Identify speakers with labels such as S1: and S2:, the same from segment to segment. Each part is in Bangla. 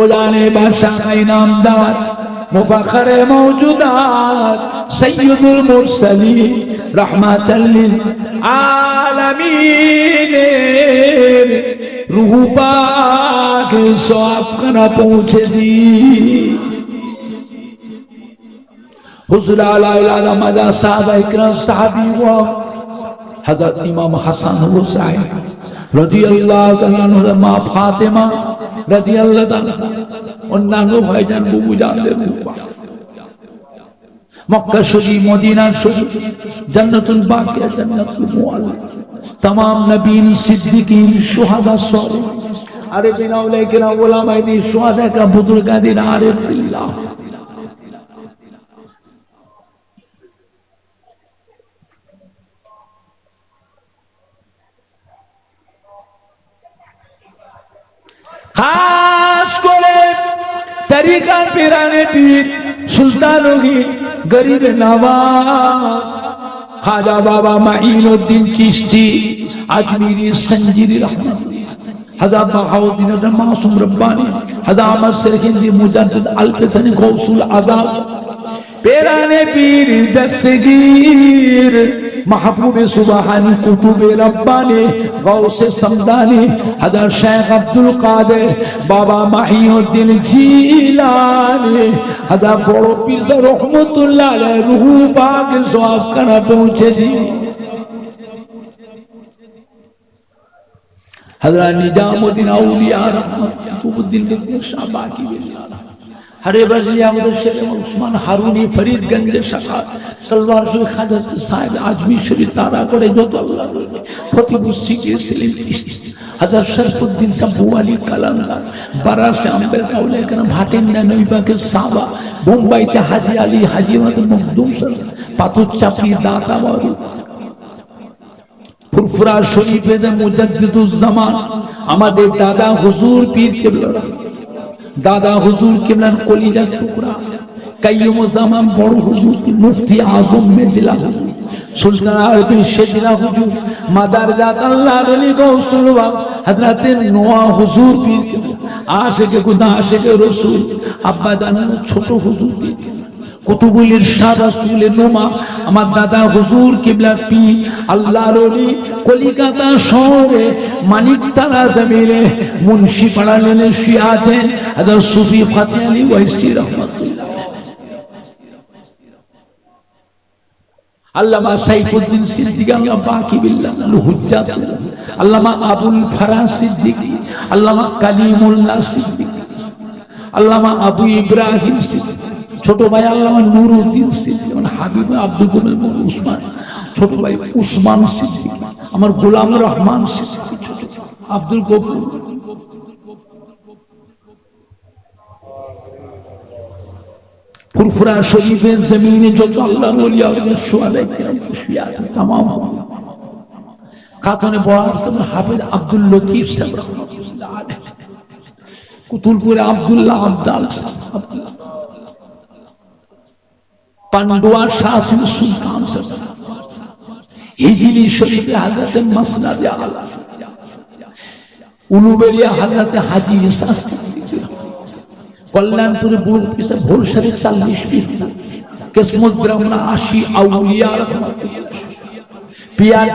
S1: তোলানে বাদশাহ ইনামদার মুফাখর মৌজুদাত সৈয়দুল মুরসালিন রহমাতাল লিল আলামিন রূহ পাক সব করা পৌঁছে দি হুজুর আলা ইলালা মাদা সাহাবা ইকরাম সাহাবী ওয়া হযরত ইমাম হাসান হুসাইন রাদিয়াল্লাহু তাআলা আনহু মা ফাতেমা রাদিয়াল্লাহু তাআলা অন্যান্য ভাইজান বুবু জানদের মক্কা শরীফ মদিনা শরীফ জান্নাতুল বাকিয়া জান্নাতুল মুআল্লা तमाम नबीन सिद्दीकीन शुहदा सालिह अरे बिना उले के ना उलमा दी शुहदा का बुजुर्गा پیرانے پیر سلطانوں کی گریب نواز خاجہ بابا معین الدین آج میری سنجیری رحمت۔ حضرت بہاود دین بہاؤدین معصوم ربانی۔ حضرت حضا احمد سرخندی مجدد الفسن غوث العذاب۔ پیرانے پیر دستگیر۔ محبوب سبحانی کتب ربانی، غوث سمدانی حضرت شیخ عبدالقادر بابا محی الدین جیلانی حضرت بڑو پیر رحمت اللہ علیہ، روح پاک سواب کرنا پہنچے دی۔ حضرت نجام الدین اولیاء رحمت کتب الدین لکھتے شاہ باقی আর এবার যদি আমাদের শেখ উসমান হারুনি, ফরিদগঞ্জের শাখা সালমান শরীফ খাজা সাহেব, আজমি শরীফ, তারা করে যত আল্লাহ ফতিপুর শিখিয়েছিলেন হাজার শরফুদ্দিন শাহ বুয়ালি কালামদার হাজি আলী, হাজি পাথর চাপি দাতা আমাদের দাদা হুজুর পীর কেবলরা। দাদা হুজুর কিবলার কলিজার টুকরা? কাইয়ুমুজ্জামান বড় হুজুর, মুফতি আজম ছোট হুজুর নোমা। আমার দাদা হুজুর কিবলা পি আল্লাহর ওলি কলিকাতা শহরে মানিকতলা জমিনে মুন্সি পাড়া লেনে শুয়ে আছেন হাজার সুফি ফাতে আলী ওয়াইসি রহমতুল্লাহ। আল্লামা সাইফুদ্দিন সিদ্দিক আল্লাহ বাকি বিল্লাহ হুজ্জাত। আল্লামা আবুল ফারা সিদ্দিকী, আল্লামা কালিমুল্লাহ সিদ্দিকী, আল্লামা আবু ইব্রাহিম সিদ্দিক, ছোট ভাই আল্লামা নুরুদ্দিন সিদ্দিক মানে হাবিব আব্দুল উসমান, ছোট ভাই উসমান সিদ্দিক। আমার গোলাম রহমান, আব্দুল গফুর। ফুরফুরা শরীফের জমিনে যত আল্লাহ বড় হাফেজ আব্দুল লতিফ কুতুলপুরে আব্দুল্লাহ শাসন সুলতান হিজিলি শরীফে হাজরতে মাসনাদে আলা। উলুবেরিয়া হাজরতে হাজি কল্যাণপুরে বুড় পিসে ভোর চাল্লিশ ফিট কিসমত আশি আউলিয়া পিয়ার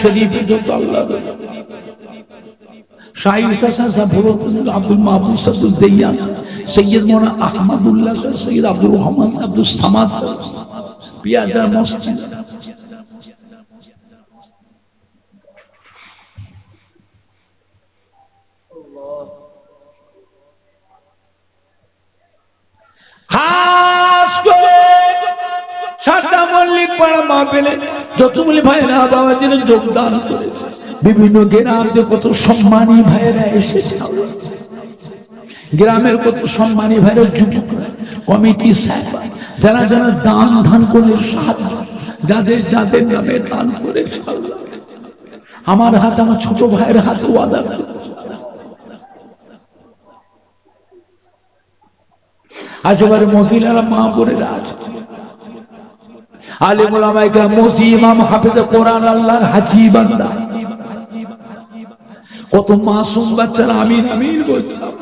S1: শরীফে আব্দুল রহমান আব্দুল সামাদ পিয়ার মসজিদ খাস করে সাতটা মল্লিক পাড়া মা পেলে যতগুলি ভাইরা বাবা যেন যোগদান করেছে বিভিন্ন গ্রামে কত সম্মানী ভাইরা এসেছে। গ্রামের কত সম্মানী ভাইরা যুবক, কমিটি যারা যারা দান ধান করে যাদের যাদের নামে দান করে আমার হাত, আমার ছোট ভাইয়ের হাতে ওয়াদা আজ এবারে মহিলারা মা বোনেরা আছে। আলিমুল আমাইকা ইমাম হাফিজ কোরআন আল্লাহর বান্দা। কত মাসুম বাচ্চারা আমিন বলতাম।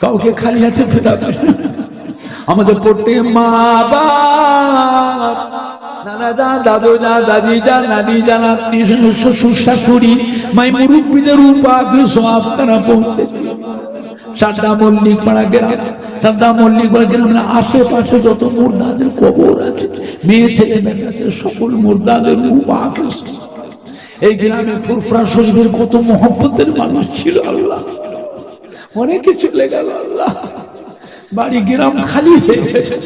S1: কাউকে খালি হাতে আমাদের পড়তে মা নানা যা দাদু যা দাদি যা নানি যা স্বজন, শ্বশুর শাশুড়ি মাই মুরব্বীদের উপাকে সব তারা পৌঁছে। সাদা মল্লিক পাড়া গ্রাম। সাদা মল্লিক পাড়া গ্রামের আশেপাশে যত মুর্দাদের কবর আছে, মেয়ে ছেলে আছে, সকল মুর্দাদের উপাকে এই গ্রামে ফুরফুরা শরীফের কত মহব্বতের মানুষ ছিল আল্লাহ। অনেকে চলে গেল আল্লাহ। বাড়ি গ্রাম খালি হয়ে গেছে।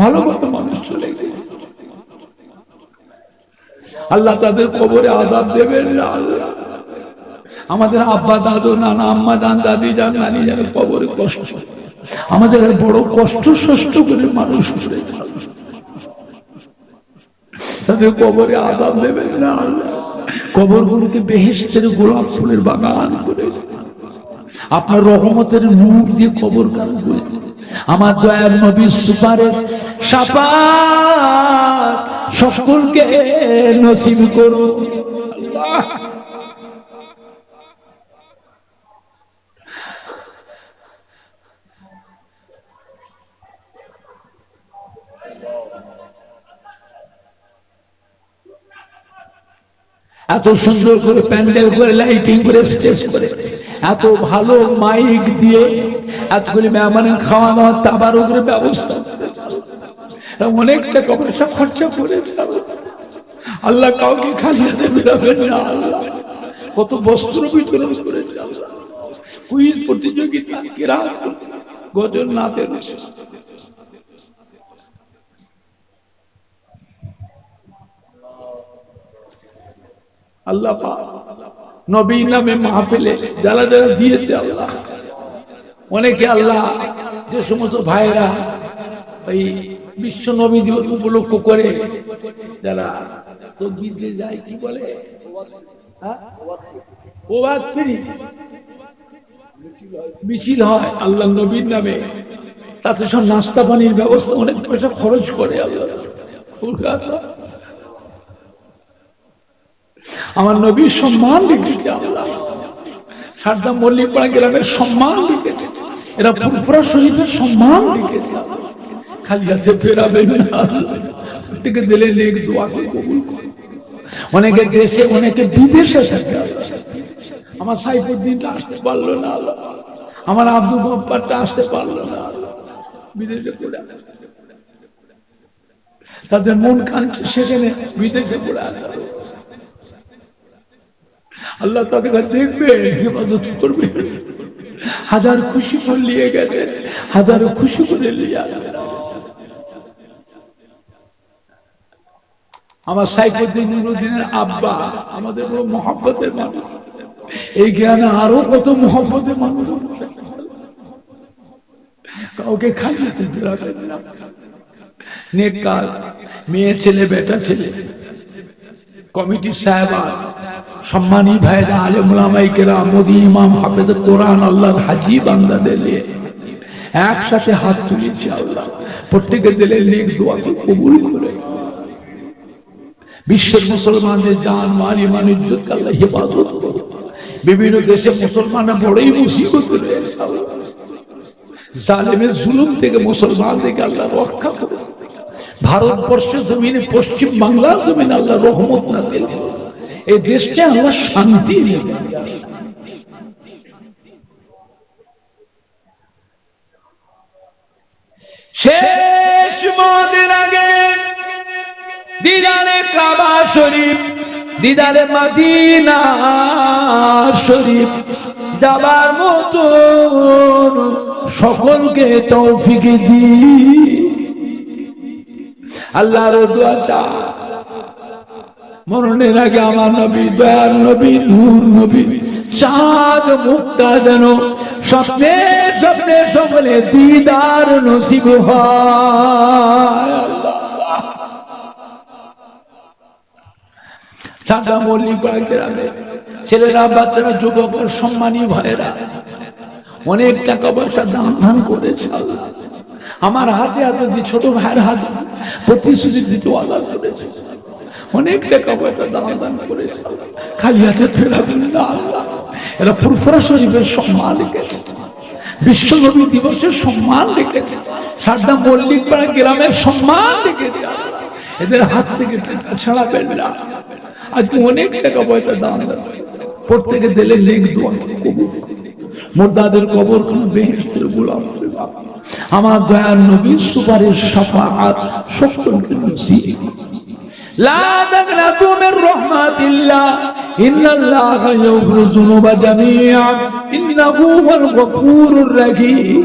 S1: ভালো মতো মানুষ চলে গেছে। আল্লাহ তাদের কবরে আদাব দেবেন না আল্লাহ। আমাদের আব্বা, দাদু, নানা, আম্মা দান দাদি যান নানি যান কবরে কষ্ট আমাদের বড় কষ্ট সষ্ট করে মানুষ করে তাদের কবরে আদাব দেবেন না আল্লাহ। কবরগুলোকে বেহেস্তের গোলাপ ফুলের বাগান করে আপনার রহমতের নূর দিয়ে কবর কান করে আমার দয়ার নবীর সুপারের সাপাত সকলকে নসিব করো আল্লাহ এত সুন্দর করে প্যান্ডেল করে লাইটিং করে স্টেজ করে। এত ভালো মাইক দিয়ে এতগুলি মেহমানের খাওয়া দাওয়া তাবার উপরে ব্যবস্থা এরা অনেক টাকা পয়সা খরচা করেছে। আল্লাহ কাউকে খালি কত বস্ত্র বিতরণ করেছে আল্লাহ। কুইজ প্রতিযোগিতা কেরাত গজল, নাচের আল্লাহ নবী নামে মাহফিলে যারা যারা দিয়েছে আল্লাহ। অনেকে আল্লাহ যে সমস্ত ভাইরা বিশ্ব নবী দিবস উপলক্ষ করে যারা যায়, কি বলে? হ্যাঁ? মিছিল হয় আল্লাহ নবীর নামে। তাতে সব নাস্তা পানির ব্যবস্থা অনেক পয়সা খরচ করে আল্লাহ। আমার নবীর সম্মান লিখেছে আল্লাহ। সারদা মল্লিকপাড়া গ্রামের সম্মান এরা ফুরফুরা শরীফের সম্মান খালি হাতে ফেরাবে না থেকে দিলে অনেকে দেশে, অনেকে বিদেশে থাকে আমার সাইফুদ্দিনটা আসতে পারল না আমার আব্দুল গব্বারটা আসতে পারল না বিদেশে পড়ে তাদের মন কাঁদছে, সেখানে বিদেশে পড়ে আছে আল্লাহ তাদের দেখবে, হেফাজত করবে। হাজার খুশি করে নিয়ে গেছে, হাজার খুশি করে নিয়ে আমার সাইফুদ্দিন নুরুদ্দিনের আব্বা, আমাদের বড় মহব্বতের মানুষ। এই জ্ঞানে আরও কত মহব্বতের মানুষ কাউকে খালি হাতে বেরাবেন না। নেককার, মেয়ে ছেলে, বেটা ছেলে। কমিটির সাহেবা সম্মানী ভাইরা আলমাই কেরা মোদি ইমাম হাফেজ কোরআন আল্লাহর হাজি বান্দাদের নিয়ে একসাথে হাত তুলেছি আল্লাহ। প্রত্যেকের দিলে নেক দোয়াকে কবুল করে। বিশ্বের মুসলমানদের জান মান ইমান, ইজ্জত, আল্লাহ হেফাজত করো বিভিন্ন দেশে মুসলমানরা বড়ই মুসিবত জালেমের জুলুম থেকে মুসলমানদেরকে আল্লাহ রক্ষা করো ভারতবর্ষের জমিনে, পশ্চিম বাংলার জমিনে আল্লাহ রহমত নাজিল করো। এই দেশটা আল্লাহ শান্তি দেবে শেষ মদের আগে দিদারে কাবা শরীফ, দিদারে মাদিনা শরীফ, যাবার মতো সকলকে তৌফিক দি আল্লাহর দোয়া চা মরণের আগে আমার নবী, দয়ার নবী, নূর নবী, চাঁদ মুক্তা যেন স্বপ্নে স্বপ্নে সকলে দিদার নসিব। ঢাকা মল্লিকপাড়া গ্রামে ছেলেরা, বাচ্চারা, যুবক, সম্মানী ভাইয়েরা, অনেক টাকা পয়সা দান ধান করেছে আমার হাতে হাতে ছোট ভাইয়ের হাতে প্রতিশ্রুতি দিতে আলাদা করেছে অনেক টাকা পয়সা দান দান করেছে খালি হাতে ফেরাবেন না। এরা ফুরফুরা শরীফের সম্মান রেখেছে। বিশ্বনবী দিবসের সম্মান রেখেছে। সারদা মল্লিক পাড়া গ্রামের সম্মান রেখেছে। এদের হাত থেকে ছাড়াবেন না। আজকে অনেক টাকা পয়সা দান দেন। প্রত্যেকে দিলে লেখ দোয়া কবুল। মোর্দাদের কবর কোন বেহেস্তের গোলাম আমার দয়ার নবীর সুপারিশ, সাফাআত, সকলকে নসিব। لا تقنطوا من رحمة الله إن الله يغفر الذنوب جميعا إنه هو الغفور الرحيم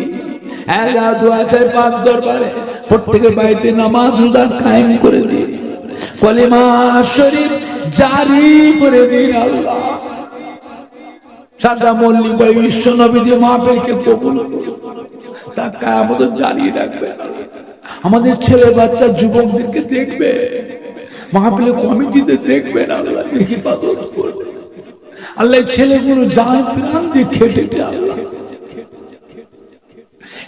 S1: আল্লাহ দোয়াতের পাক দরবারে প্রত্যেকের বাড়িতে নামাজ রোজা কায়েম করে দিন কলিমা শরীফ জারি করে দিন আল্লাহ সাদা মল্লিক ভাই বিশ্ব নবীদের মাপেরকে কবুল করুন। তা কায়ামত জারি রাখবে আমাদের ছেলে বাচ্চা যুবকদেরকে দেখবে মাহফিলে কমিটিতে দেখবেন আল্লাহ দেখি পাথর করবে আল্লাহ ছেলেগুলো যার প্রাণ দিয়ে খেটেটে আল্লাহ।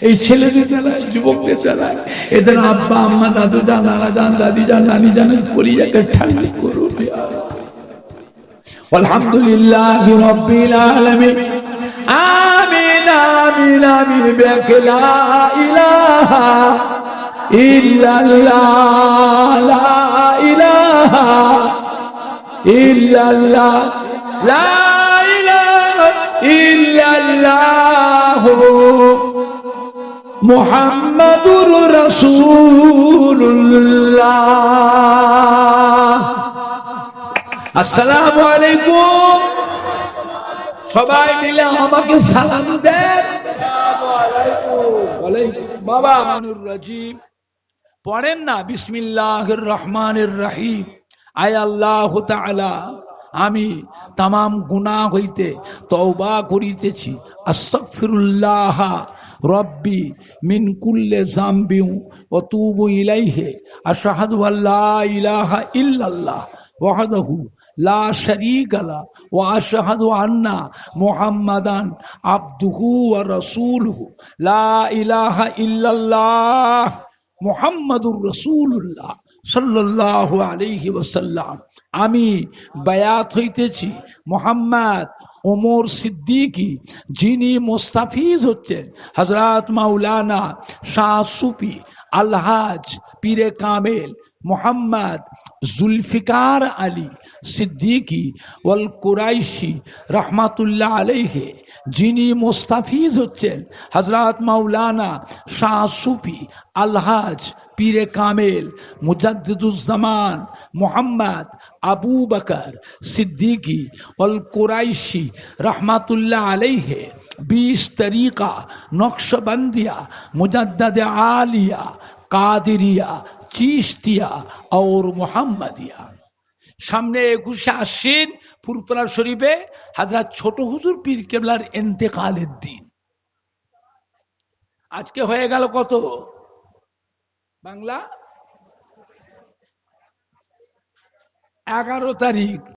S1: এই ছেলেদের দ্বারা, যুবকদের দ্বারা, এদের আব্বা, আম্মা, দাদু যান, নানা যান, দাদি যান, নানি জানের পরিয়াকে ঠান্ডি করুন আলহামদুলিল্লাহ রব্বিল আলামিন। আমিন আমিন আমিন বিক ইলাহা ইল্লাল্লাহ লা ইলাহা ইল্লাল্লাহ লা ইলাহা ইল্লাল্লাহ মুহাম্মাদুর রাসূলুল্লাহ। আসসালামু আলাইকুম। সবাই মিলে আমাকে সালাম দেন। বাবা মানুর রাজীব পড়েন না, বিসমিল্লাহির রহমানির রহিম। আয় আল্লাহ তাআলা, আমি তামাম গুনাহ হইতে তওবা করিতেছি। আস্তাগফিরুল্লাহ রব্বি মিন কুল্লি জামবিউ ওয়া তুবু ইলাইহি। আশহাদু আল্লা ইলাহা ইল্লাল্লাহ ওয়াহদাহু লা শারীকা লা ওয়া আশহাদু আন্না মুহাম্মাদান আবদুহু ওয়া রাসূলুহু। লা ইলাহা ইল্লাল্লাহ। মুহাম্মাদুর রসুল্লাহ সাল্লাহ আলাইহি ওসাল্লাম আমি বায়াত হইতেছি মোহাম্মদ ওমর সিদ্দিকী, যিনি মোস্তাফিজ হচ্ছেন হজরত মাউলানা শাহ সুফি আলহাজ পীরে কামেল মোহাম্মদ জুলফিকার আলী সিদ্দিকী ওয়াল কুরাইশি রহমাতুল্লাহ আলাইহে যিনি মোস্তাফিজ হচ্ছেন হজরত মাওলানা শাহ সুফি আলহাজ পীরে কামেল মুজাদ্দিদুজ্জামান মোহাম্মদ আবু বকর সিদ্দিকী ওয়াল কুরাইশি রহমাতুল্লাহ আলাইহে बीस तरीका नक्शबंदिया मुजद्दद आलिया কাদিরিয়া চিস্তিয়া আর মোহাম্মদিয়া। সামনে একুশে আশ্বিন ফুরপুরা শরীফে হাজরাত ছোট হুজুর পীর কেবলার এন্তেকালের দিন। আজকে হয়ে গেল কত? বাংলা? এগারো তারিখ।